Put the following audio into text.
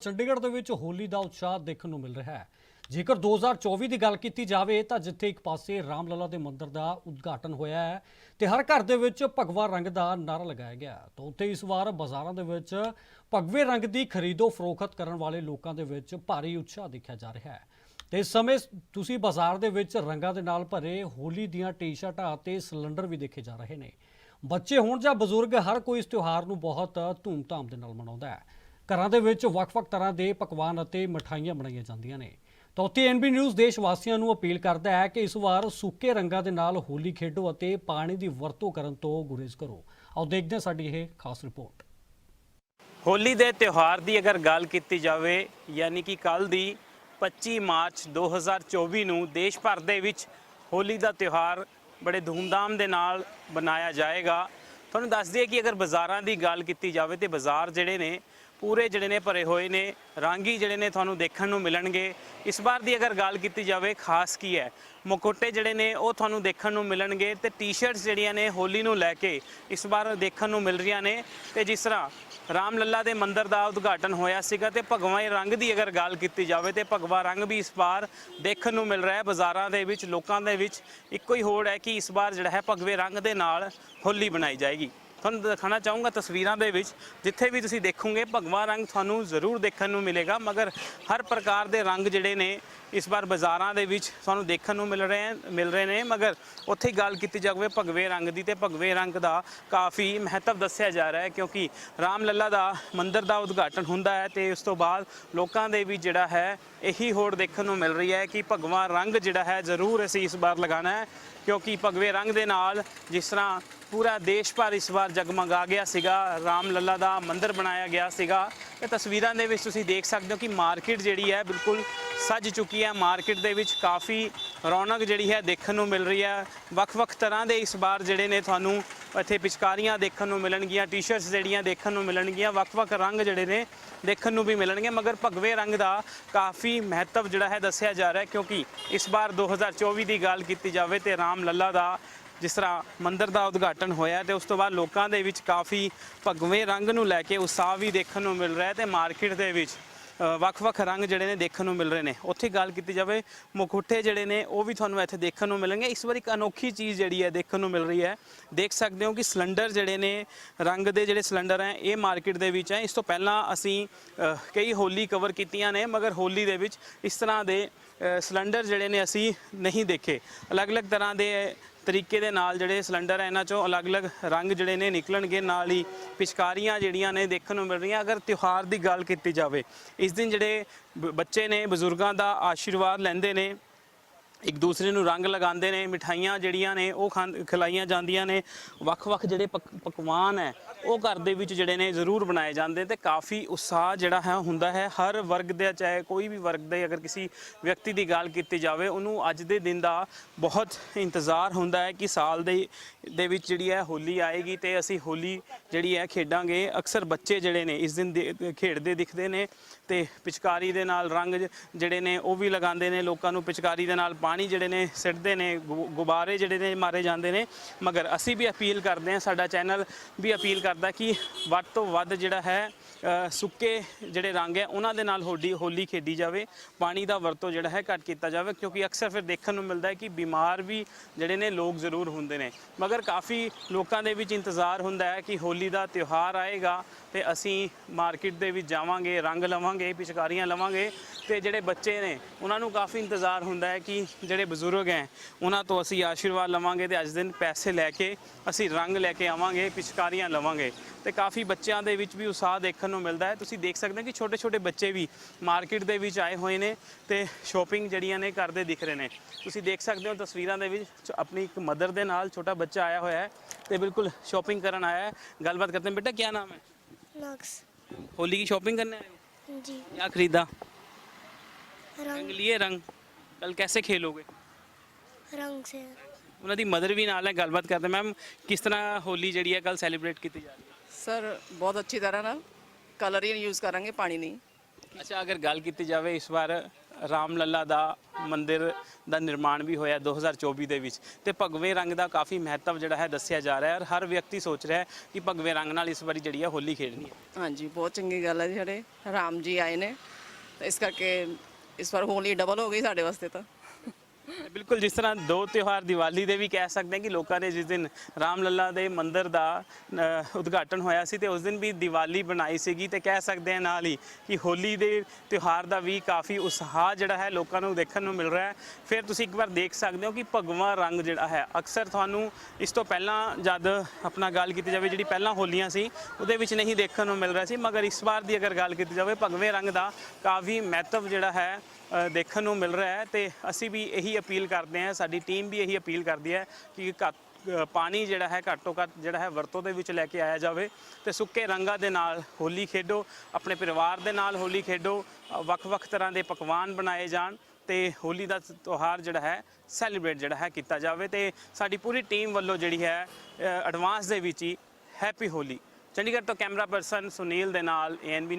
ਚੰਡੀਗੜ੍ਹ ਦੇ ਵਿੱਚ ਹੋਲੀ ਦਾ ਉਤਸ਼ਾਹ ਦੇਖਣ ਨੂੰ ਮਿਲ ਰਿਹਾ ਹੈ। ਜੇਕਰ 2024 ਦੀ ਗੱਲ ਕੀਤੀ ਜਾਵੇ, ਤਾਂ ਜਿੱਥੇ ਇੱਕ ਪਾਸੇ ਰਾਮਲਲਾ ਦੇ ਮੰਦਿਰ ਦਾ ਉਦਘਾਟਨ ਹੋਇਆ ਹੈ, ਤੇ ਹਰ ਘਰ ਦੇ ਵਿੱਚ ਭਗਵਾ ਰੰਗ ਦਾ ਨਾਰਾ ਲਗਾਇਆ ਗਿਆ ਤਾਂ ਉੱਥੇ ਇਸ ਵਾਰ ਬਾਜ਼ਾਰਾਂ ਦੇ ਵਿੱਚ ਭਗਵੇ ਰੰਗ ਦੀ ਖਰੀਦੋ ਫਰੋਖਤ ਕਰਨ ਵਾਲੇ ਲੋਕਾਂ ਦੇ ਵਿੱਚ ਭਾਰੀ ਉਤਸ਼ਾਹ ਦੇਖਿਆ ਜਾ ਰਿਹਾ ਹੈ। ਤੇ ਇਸ ਸਮੇਂ ਤੁਸੀਂ ਬਾਜ਼ਾਰ ਦੇ ਵਿੱਚ ਰੰਗਾਂ ਦੇ ਨਾਲ ਭਰੇ ਹੋਲੀ ਦੀਆਂ ਟੀ-ਸ਼ਰਟਾਂ ਅਤੇ ਸਿਲੰਡਰ ਵੀ ਦੇਖੇ ਜਾ ਰਹੇ ਨੇ। ਬੱਚੇ ਹੋਣ ਜਾਂ ਬਜ਼ੁਰਗ, ਹਰ ਕੋਈ ਇਸ ਤਿਉਹਾਰ ਨੂੰ ਬਹੁਤ ਧੂਮਧਾਮ ਦੇ ਨਾਲ ਮਨਾਉਂਦਾ ਹੈ। ਘਰਾਂ ਦੇ ਵਿੱਚ ਵੱਖ-ਵੱਖ ਤਰ੍ਹਾਂ ਦੇ ਪਕਵਾਨ ਅਤੇ ਮਠਾਈਆਂ ਬਣਾਈਆਂ ਜਾਂਦੀਆਂ ਨੇ। ਤਾਂ ਉੱਥੇ ਐਨਬੀ ਨਿਊਜ਼ ਦੇਸ਼ ਵਾਸੀਆਂ ਨੂੰ ਅਪੀਲ ਕਰਦਾ ਹੈ ਕਿ ਇਸ ਵਾਰ ਸੁੱਕੇ ਰੰਗਾਂ ਦੇ ਨਾਲ ਹੋਲੀ ਖੇਡੋ ਅਤੇ ਪਾਣੀ ਦੀ ਵਰਤੋਂ ਕਰਨ ਤੋਂ ਗੁਰੇਜ਼ ਕਰੋ। ਆਓ ਦੇਖਦੇ ਹਾਂ ਸਾਡੀ ਇਹ ਖਾਸ ਰਿਪੋਰਟ। ਹੋਲੀ ਦੇ ਤਿਉਹਾਰ ਦੀ ਅਗਰ ਗੱਲ ਕੀਤੀ ਜਾਵੇ, ਯਾਨੀ ਕਿ ਕੱਲ ਦੀ 25 ਮਾਰਚ 2024 ਨੂੰ ਦੇਸ਼ ਭਰ ਦੇ ਵਿੱਚ ਹੋਲੀ ਦਾ ਤਿਉਹਾਰ ਬੜੇ ਧੂਮਧਾਮ ਦੇ ਨਾਲ ਮਨਾਇਆ ਜਾਏਗਾ। ਤੁਹਾਨੂੰ ਦੱਸ ਦਈਏ ਕਿ ਅਗਰ ਬਾਜ਼ਾਰਾਂ ਦੀ ਗੱਲ ਕੀਤੀ ਜਾਵੇ ਤੇ ਬਾਜ਼ਾਰ ਜਿਹੜੇ ਨੇ ਪੂਰੇ ਜਿਹੜੇ ਨੇ ਭਰੇ ਹੋਏ ਨੇ, ਰੰਗ ਹੀ ਜਿਹੜੇ ਨੇ ਤੁਹਾਨੂੰ ਦੇਖਣ ਨੂੰ ਮਿਲਣਗੇ। ਇਸ ਵਾਰ ਦੀ ਅਗਰ ਗੱਲ ਕੀਤੀ ਜਾਵੇ, ਖਾਸ ਕੀ ਹੈ? ਮੁਕੋਟੇ ਜਿਹੜੇ ਨੇ, ਉਹ ਤੁਹਾਨੂੰ ਦੇਖਣ ਨੂੰ ਮਿਲਣਗੇ ਤੇ ਟੀ-ਸ਼ਰਟਸ ਜਿਹੜੀਆਂ ਨੇ ਹੋਲੀ ਨੂੰ ਲੈ ਕੇ ਇਸ ਵਾਰ ਦੇਖਣ ਨੂੰ ਮਿਲ ਰਹੀਆਂ ਨੇ। ਤੇ ਜਿਸ ਤਰ੍ਹਾਂ ਰਾਮ ਲੱਲਾ ਦੇ ਮੰਦਿਰ ਦਾ ਉਦਘਾਟਨ ਹੋਇਆ ਸੀਗਾ ਤੇ ਭਗਵਾ ਰੰਗ ਦੀ ਅਗਰ ਗੱਲ ਕੀਤੀ ਜਾਵੇ ਤੇ ਭਗਵਾ ਰੰਗ ਵੀ ਇਸ ਵਾਰ ਦੇਖਣ ਨੂੰ ਮਿਲ ਰਿਹਾ ਹੈ। ਬਾਜ਼ਾਰਾਂ ਦੇ ਵਿੱਚ, ਲੋਕਾਂ ਦੇ ਵਿੱਚ ਇੱਕੋ ਹੀ ਹੋੜ ਹੈ ਕਿ ਇਸ ਵਾਰ ਜਿਹੜਾ ਹੈ ਭਗਵੇ ਰੰਗ ਦੇ ਨਾਲ ਹੋਲੀ ਬਣਾਈ ਜਾਏਗੀ। ਤੁਹਾਨੂੰ ਦਿਖਾਣਾ ਚਾਹੂੰਗਾ ਤਸਵੀਰਾਂ ਦੇ ਵਿੱਚ, ਜਿੱਥੇ ਵੀ ਤੁਸੀਂ ਦੇਖੋਗੇ ਭਗਵਾ ਰੰਗ ਤੁਹਾਨੂੰ ਜ਼ਰੂਰ ਦੇਖਣ ਨੂੰ ਮਿਲੇਗਾ, ਮਗਰ ਹਰ ਪ੍ਰਕਾਰ ਦੇ ਰੰਗ ਜਿਹੜੇ ਨੇ, ਇਸ ਵਾਰ ਬਾਜ਼ਾਰਾਂ ਦੇ ਵਿੱਚ ਤੁਹਾਨੂੰ ਦੇਖਣ ਨੂੰ ਮਿਲ ਰਹੇ ਮਿਲ ਰਹੇ ਨੇ, ਮਗਰ ਉੱਥੇ ਗੱਲ ਕੀਤੀ ਜਾਵੇ ਭਗਵੇ ਰੰਗ ਦੀ, ਤੇ ਭਗਵੇ ਰੰਗ ਦਾ ਕਾਫੀ ਮਹੱਤਵ ਦੱਸਿਆ ਜਾ ਰਿਹਾ ਹੈ, ਕਿਉਂਕਿ ਰਾਮ ਲੱਲਾ ਦਾ ਮੰਦਿਰ ਦਾ ਉਦਘਾਟਨ ਹੁੰਦਾ ਹੈ, ਤੇ ਉਸ ਤੋਂ ਬਾਅਦ ਲੋਕਾਂ ਦੇ ਵੀ ਜਿਹੜਾ ਹੈ, ਇਹੀ ਹੋੜ ਦੇਖਣ ਨੂੰ ਮਿਲ ਰਹੀ ਹੈ ਕਿ ਭਗਵਾ ਰੰਗ ਜਿਹੜਾ ਹੈ ਜ਼ਰੂਰ ਅਸੀਂ ਇਸ ਵਾਰ ਲਗਾਉਣਾ ਹੈ, ਕਿਉਂਕਿ ਭਗਵੇ ਰੰਗ ਦੇ ਨਾਲ ਜਿਸ ਤਰ੍ਹਾਂ ਪੂਰਾ ਦੇਸ਼ ਭਰ ਇਸ ਵਾਰ ਜਗਮਗਾ ਗਿਆ ਸੀਗਾ। ਰਾਮ ਲੱਲਾ ਦਾ ਮੰਦਿਰ ਬਣਾਇਆ ਗਿਆ ਸੀਗਾ। ਇਹ ਤਸਵੀਰਾਂ ਦੇ ਵਿੱਚ ਤੁਸੀਂ ਦੇਖ ਸਕਦੇ ਹੋ ਕਿ ਮਾਰਕੀਟ ਜਿਹੜੀ ਹੈ ਬਿਲਕੁਲ ਸੱਜ ਚੁੱਕੀ ਹੈ। ਮਾਰਕੀਟ ਦੇ ਵਿੱਚ ਕਾਫੀ ਰੌਣਕ ਜਿਹੜੀ ਹੈ ਦੇਖਣ ਨੂੰ ਮਿਲ ਰਹੀ ਹੈ। ਵੱਖ-ਵੱਖ ਤਰ੍ਹਾਂ ਦੇ ਇਸ ਵਾਰ ਜਿਹੜੇ ਨੇ ਤੁਹਾਨੂੰ ਇੱਥੇ ਪਿਚਕਾਰੀਆਂ ਦੇਖਣ ਨੂੰ ਮਿਲਣਗੀਆਂ ਟੀ-ਸ਼ਰਟਸ ਜਿਹੜੀਆਂ ਦੇਖਣ ਨੂੰ ਮਿਲਣਗੀਆਂ, ਵੱਖ-ਵੱਖ ਰੰਗ ਜਿਹੜੇ ਨੇ ਦੇਖਣ ਨੂੰ ਵੀ ਮਿਲਣਗੇ। ਮਗਰ ਭਗਵੇ ਰੰਗ ਦਾ ਕਾਫੀ ਮਹੱਤਵ ਜਿਹੜਾ ਹੈ ਦੱਸਿਆ ਜਾ ਰਿਹਾ ਹੈ ਕਿਉਂਕਿ ਇਸ ਵਾਰ 2024 ਦੀ ਗੱਲ ਕੀਤੀ ਜਾਵੇ ਤੇ ਰਾਮ ਲੱਲਾ ਦਾ ਜਿਸ ਤਰ੍ਹਾਂ ਮੰਦਿਰ ਦਾ ਉਦਘਾਟਨ ਹੋਇਆ ਤੇ ਉਸ ਤੋਂ ਬਾਅਦ ਲੋਕਾਂ ਦੇ ਵਿੱਚ ਕਾਫੀ ਭਗਵੇਂ ਰੰਗ ਨੂੰ ਲੈ ਕੇ ਉਤਸ਼ਾਹ ਵੀ ਦੇਖਣ ਨੂੰ ਮਿਲ ਰਿਹਾ ਹੈ ਤੇ ਮਾਰਕੀਟ ਦੇ ਵਿੱਚ ਵੱਖ-ਵੱਖ ਰੰਗ ਜਿਹੜੇ ਨੇ ਦੇਖਣ ਨੂੰ ਮਿਲ ਰਹੇ ਨੇ। ਉੱਥੇ ਗੱਲ ਕੀਤੀ ਜਾਵੇ, ਮੁਖੁੱਟੇ ਜਿਹੜੇ ਨੇ ਉਹ ਵੀ ਤੁਹਾਨੂੰ ਇੱਥੇ ਦੇਖਣ ਨੂੰ ਮਿਲਣਗੇ। ਇਸ ਵਾਰ ਇੱਕ ਅਨੋਖੀ ਚੀਜ਼ ਜਿਹੜੀ ਹੈ ਦੇਖਣ ਨੂੰ ਮਿਲ ਰਹੀ ਹੈ। ਦੇਖ ਸਕਦੇ ਹੋ ਕਿ ਸਿਲੰਡਰ ਜਿਹੜੇ ਨੇ, ਰੰਗ ਦੇ ਜਿਹੜੇ ਸਿਲੰਡਰ ਹੈ, ਇਹ ਮਾਰਕੀਟ ਦੇ ਵਿੱਚ ਹੈ। ਇਸ ਤੋਂ ਪਹਿਲਾਂ ਅਸੀਂ ਕਈ ਹੋਲੀ ਕਵਰ ਕੀਤੀਆਂ ਨੇ, ਮਗਰ ਹੋਲੀ ਦੇ ਵਿੱਚ ਇਸ ਤਰ੍ਹਾਂ ਦੇ ਸਿਲੰਡਰ ਜਿਹੜੇ ਨੇ ਅਸੀਂ ਨਹੀਂ ਦੇਖੇ। ਅਲੱਗ-ਅਲੱਗ ਤਰ੍ਹਾਂ ਦੇ ਤਰੀਕੇ ਦੇ ਨਾਲ ਜਿਹੜੇ ਸਿਲੰਡਰ ਹੈ ਇਹਨਾਂ ਚੋਂ ਅਲੱਗ-ਅਲੱਗ ਰੰਗ ਜਿਹੜੇ ਨੇ ਨਿਕਲਣਗੇ, ਨਾਲ ਹੀ ਪਿਚਕਾਰੀਆਂ ਜਿਹੜੀਆਂ ਨੇ ਦੇਖਣ ਨੂੰ ਮਿਲ ਰਹੀਆਂ। ਅਗਰ ਤਿਉਹਾਰ ਦੀ ਗੱਲ ਕੀਤੀ ਜਾਵੇ, ਇਸ ਦਿਨ ਜਿਹੜੇ ਬ- ਬੱਚੇ ਨੇ, ਬਜ਼ੁਰਗਾਂ ਦਾ ਆਸ਼ੀਰਵਾਦ ਲੈਂਦੇ ਨੇ, ਇੱਕ ਦੂਸਰੇ ਨੂੰ ਰੰਗ ਲਗਾਉਂਦੇ ਨੇ, ਮਿਠਾਈਆਂ ਜਿਹੜੀਆਂ ਨੇ, ਉਹ ਖਾਂ- ਖਿਲਾਈਆਂ ਜਾਂਦੀਆਂ ਨੇ। ਵੱਖ-ਵੱਖ ਜਿਹੜੇ ਪਕ- ਪਕਵਾਨ ਹੈ ਉਹ ਘਰ ਦੇ ਵਿੱਚ ਜਿਹੜੇ ਨੇ ਜ਼ਰੂਰ ਬਣਾਏ ਜਾਂਦੇ ਤੇ ਕਾਫੀ ਉਤਸ਼ਾਹ ਜਿਹੜਾ ਹੈ ਹੁੰਦਾ ਹੈ। ਹਰ ਵਰਗ ਦੇ ਚਾਹੇ ਕੋਈ ਵੀ ਵਰਗ ਦੇ ਅਗਰ ਕਿਸੇ ਵਿਅਕਤੀ ਦੀ ਗੱਲ ਕੀਤੀ ਜਾਵੇ, ਉਹਨੂੰ ਅੱਜ ਦੇ ਦਿਨ ਦਾ ਬਹੁਤ ਇੰਤਜ਼ਾਰ ਹੁੰਦਾ ਹੈ ਕਿ ਸਾਲ ਦੇ ਦੇ ਵਿੱਚ ਜਿਹੜੀ ਹੈ ਹੋਲੀ ਆਏਗੀ ਤੇ ਅਸੀਂ ਹੋਲੀ ਜਿਹੜੀ ਹੈ ਖੇਡਾਂਗੇ। ਅਕਸਰ ਬੱਚੇ ਜਿਹੜੇ ਨੇ ਇਸ ਦਿਨ ਦੇ- ਖੇਡਦੇ ਦਿਖਦੇ ਨੇ ਤੇ ਪਿਚਕਾਰੀ ਦੇ ਨਾਲ ਰੰਗ ਜਿਹੜੇ ਨੇ ਉਹ ਵੀ ਲਗਾਉਂਦੇ ਨੇ। ਲੋਕਾਂ ਨੂੰ ਪਿਚਕਾਰੀ ਦੇ ਨਾਲ ਪਾਣੀ ਜਿਹੜੇ ਨੇ ਸਿੱਟਦੇ ਨੇ, ਗੁ- ਗੁਬਾਰੇ ਜਿਹੜੇ ਨੇ ਮਾਰੇ ਜਾਂਦੇ ਨੇ। ਮਗਰ ਅਸੀਂ ਵੀ ਅਪੀਲ ਕਰਦੇ ਹਾਂ, ਸਾਡਾ ਚੈਨਲ ਵੀ ਅਪੀਲ ਕਰ ਕਰਦਾ ਕਿ ਵੱਧ ਤੋਂ ਵੱਧ ਜਿਹੜਾ ਹੈ ਸੁੱਕੇ ਜਿਹੜੇ ਰੰਗ ਹੈ, ਉਹਨਾਂ ਦੇ ਨਾਲ ਹੋਲੀ ਹੋਲੀ ਖੇਡੀ ਜਾਵੇ, ਪਾਣੀ ਦਾ ਵਰਤੋਂ ਜਿਹੜਾ ਹੈ ਘੱਟ ਕੀਤਾ ਜਾਵੇ, ਕਿਉਂਕਿ ਅਕਸਰ ਫਿਰ ਦੇਖਣ ਨੂੰ ਮਿਲਦਾ ਹੈ ਕਿ ਬਿਮਾਰ ਵੀ ਜਿਹੜੇ ਨੇ ਲੋਕ ਜ਼ਰੂਰ ਹੁੰਦੇ ਨੇ। ਮਗਰ ਕਾਫੀ ਲੋਕਾਂ ਦੇ ਵਿੱਚ ਇੰਤਜ਼ਾਰ ਹੁੰਦਾ ਹੈ ਕਿ ਹੋਲੀ ਦਾ ਤਿਉਹਾਰ ਆਏਗਾ ਤੇ ਅਸੀਂ ਮਾਰਕੀਟ ਦੇ ਵਿੱਚ ਜਾਵਾਂਗੇ, ਰੰਗ ਲਵਾਂਗੇ, ਪਿਚਕਾਰੀਆਂ ਲਵਾਂਗੇ ਤੇ ਜਿਹੜੇ ਬੱਚੇ ਨੇ, ਉਹਨਾਂ ਨੂੰ ਕਾਫੀ ਇੰਤਜ਼ਾਰ ਹੁੰਦਾ ਹੈ ਕਿ ਜਿਹੜੇ ਬਜ਼ੁਰਗ ਹੈ, ਉਹਨਾਂ ਤੋਂ ਅਸੀਂ ਆਸ਼ੀਰਵਾਦ ਲਵਾਂਗੇ ਤੇ ਅੱਜ ਦਿਨ ਪੈਸੇ ਲੈ ਕੇ ਅਸੀਂ ਰੰਗ ਲੈ ਕੇ ਆਵਾਂਗੇ, ਪਿਚਕਾਰੀਆਂ ਲਵਾਂਗੇ। ਤੇ ਕਾਫੀ ਬੱਚਿਆਂ ਦੇ ਵਿੱਚ ਵੀ ਉਤਸ਼ਾਹ ਦੇਖਣ ਨੂੰ ਮਿਲਦਾ ਹੈ ਤੁਸੀਂ ਦੇਖ ਸਕਦੇ ਹੋ ਕਿ ਛੋਟੇ ਛੋਟੇ ਬੱਚੇ ਵੀ ਮਾਰਕੀਟ ਦੇ ਵਿੱਚ ਆਏ ਹੋਏ ਨੇ ਤੇ ਸ਼ਾਪਿੰਗ ਜਿਹੜੀਆਂ ਨੇ ਕਰਦੇ ਦਿਖ ਰਹੇ ਨੇ ਤੁਸੀਂ ਦੇਖ ਸਕਦੇ ਹੋ ਤਸਵੀਰਾਂ ਦੇ ਵਿੱਚ ਛ- ਆਪਣੀ ਇੱਕ ਮਦਰ ਦੇ ਨਾਲ ਛੋਟਾ ਬੱਚਾ ਆਇਆ ਹੋਇਆ ਹੈ ਤੇ ਬਿਲਕੁਲ ਸ਼ਾਪਿੰਗ ਕਰਨ ਆਇਆ ਹੈ ਗੱਲਬਾਤ करते हैं बेटा क्या नाम है नक्स होली की शॉपिंग करने आए हो जी क्या खरीदा रंग रंग लिए रंग कल कैसे खेलोगे रंग से ਉਹਨਾਂ ਦੀ ਮਦਰ ਵੀ ਨਾਲ ਹੈ ਗੱਲਬਾਤ ਕਰਦੇ ਮੈਮ ਕਿਸ ਤਰ੍ਹਾਂ ਹੋਲੀ ਜਿਹੜੀ ਹੈ ਕੱਲ ਸੈਲੀਬ੍ਰੇਟ ਕੀਤੀ ਜਾ ਰਹੀ ਸਰ ਬਹੁਤ ਅੱਛੀ ਤਰ੍ਹਾਂ ਨਾਲ ਕਲਰ ਹੀ ਯੂਜ਼ ਕਰਾਂਗੇ ਪਾਣੀ ਨਹੀਂ। ਹੈ ਅੱਛਾ ਅਗਰ ਗੱਲ ਕੀਤੀ ਜਾਵੇ ਇਸ ਵਾਰ ਰਾਮ ਲੱਲਾ ਦਾ ਮੰਦਿਰ ਦਾ ਨਿਰਮਾਣ ਵੀ ਹੋਇਆ 2024 ਦੇ ਵਿੱਚ ਤੇ ਭਗਵੇਂ ਰੰਗ ਦਾ ਕਾਫੀ ਮਹੱਤਵ ਜਿਹੜਾ ਹੈ ਦੱਸਿਆ ਜਾ ਰਿਹਾ ਹੈ ਔਰ ਹਰ ਵਿਅਕਤੀ ਸੋਚ ਰਿਹਾ ਹੈ ਕਿ ਭਗਵੇਂ ਰੰਗ ਨਾਲ ਇਸ ਵਾਰੀ ਜਿਹੜੀ ਹੈ ਹੋਲੀ ਖੇਡਣੀ ਹੈ। ਹਾਂਜੀ ਬਹੁਤ ਚੰਗੀ ਗੱਲ ਹੈ ਜੀ ਸਾਡੇ ਰਾਮ ਜੀ ਆਏ ਨੇ ਤਾਂ ਇਸ ਕਰਕੇ ਇਸ ਵਾਰ ਹੋਲੀ ਡਬਲ ਹੋ ਗਈ ਸਾਡੇ ਵਾਸਤੇ ਤੇ। ਬਿਲਕੁਲ ਜਿਸ ਤਰ੍ਹਾਂ ਦੋ ਤਿਉਹਾਰ ਦੀਵਾਲੀ ਦੇ ਵੀ ਕਹਿ ਸਕਦੇ ਹਾਂ ਕਿ ਲੋਕਾਂ ਨੇ ਜਿਸ ਦਿਨ ਰਾਮ ਲੱਲਾ ਦੇ ਮੰਦਿਰ ਦਾ ਅ, ਉਦਘਾਟਨ ਹੋਇਆ ਸੀ ਤੇ ਉਸ ਦਿਨ ਵੀ ਦੀਵਾਲੀ ਬਣਾਈ ਸੀਗੀ ਤੇ ਕਹਿ ਸਕਦੇ ਹਾਂ ਨਾਲ ਹੀ ਕਿ ਹੋਲੀ ਦੇ ਤਿਉਹਾਰ ਦਾ ਵੀ ਕਾਫੀ ਉਤਸ਼ਾਹ ਜਿਹੜਾ ਹੈ ਲੋਕਾਂ ਨੂੰ ਦੇਖਣ ਨੂੰ ਮਿਲ ਰਿਹਾ ਹੈ। ਫਿਰ ਤੁਸੀਂ ਇੱਕ ਵਾਰ ਦੇਖ ਸਕਦੇ ਹੋ ਕਿ ਭਗਵਾ ਰੰਗ ਜਿਹੜਾ ਹੈ ਅਕਸਰ ਤੁਹਾਨੂੰ ਇਸ ਤੋਂ ਪਹਿਲਾਂ ਜਦ ਆਪਣਾ ਗੱਲ ਕੀਤੀ ਜਾਵੇ ਜਿਹੜੀ ਪਹਿਲਾਂ ਹੋਲੀਆਂ ਸੀ ਉਹਦੇ ਵਿੱਚ ਨਹੀਂ ਦੇਖਣ ਨੂੰ ਮਿਲ ਰਿਹਾ ਸੀ ਮਗਰ ਇਸ ਵਾਰ ਦੀ ਅਗਰ ਗੱਲ ਕੀਤੀ ਜਾਵੇ ਭਗਵੇਂ ਰੰਗ ਦਾ ਕਾਫੀ ਮਹੱਤਵ ਜਿਹੜਾ ਹੈ ਅ, ਦੇਖਣ ਨੂੰ ਮਿਲ ਰਿਹਾ ਹੈ ਤੇ ਅਸੀਂ ਵੀ ਇਹੀ ਅਪੀਲ ਕਰਦੇ ਹਾਂ ਸਾਡੀ ਟੀਮ ਵੀ ਇਹੀ ਅਪੀਲ ਕਰਦੀ ਹੈ ਕਿ ਘੱਟ ਪਾਣੀ ਜਿਹੜਾ ਹੈ ਘੱਟੋ ਘੱਟ ਜਿਹੜਾ ਹੈ ਵਰਤੋਂ ਦੇ ਵਿੱਚ ਲੈ ਕੇ ਆਇਆ ਜਾਵੇ ਤੇ ਸੁੱਕੇ ਰੰਗਾਂ ਦੇ ਨਾਲ ਹੋਲੀ ਖੇਡੋ ਆਪਣੇ ਪਰਿਵਾਰ ਦੇ ਨਾਲ ਹੋਲੀ ਖੇਡੋ ਅ, ਵੱਖ-ਵੱਖ ਤਰ੍ਹਾਂ ਦੇ ਪਕਵਾਨ ਬਣਾਏ ਜਾਣ ਤੇ ਹੋਲੀ ਦਾ ਤਿਉਹਾਰ ਜਿਹੜਾ ਹੈ ਸੈਲੀਬ੍ਰੇਟ ਜਿਹੜਾ ਹੈ ਕੀਤਾ ਜਾਵੇ ਤੇ ਸਾਡੀ ਪੂਰੀ ਟੀਮ ਵੱਲੋਂ ਜਿਹੜੀ ਹੈ ਐਡਵਾਂਸ ਦੇ ਵਿੱਚ ਹੀ ਹੈਪੀ ਹੋਲੀ। ਚੰਡੀਗੜ੍ਹ ਤੋਂ ਕੈਮਰਾ ਪਰਸਨ ਸੁਨੀਲ ਦੇ ਨਾਲ ਏਐਨਬੀ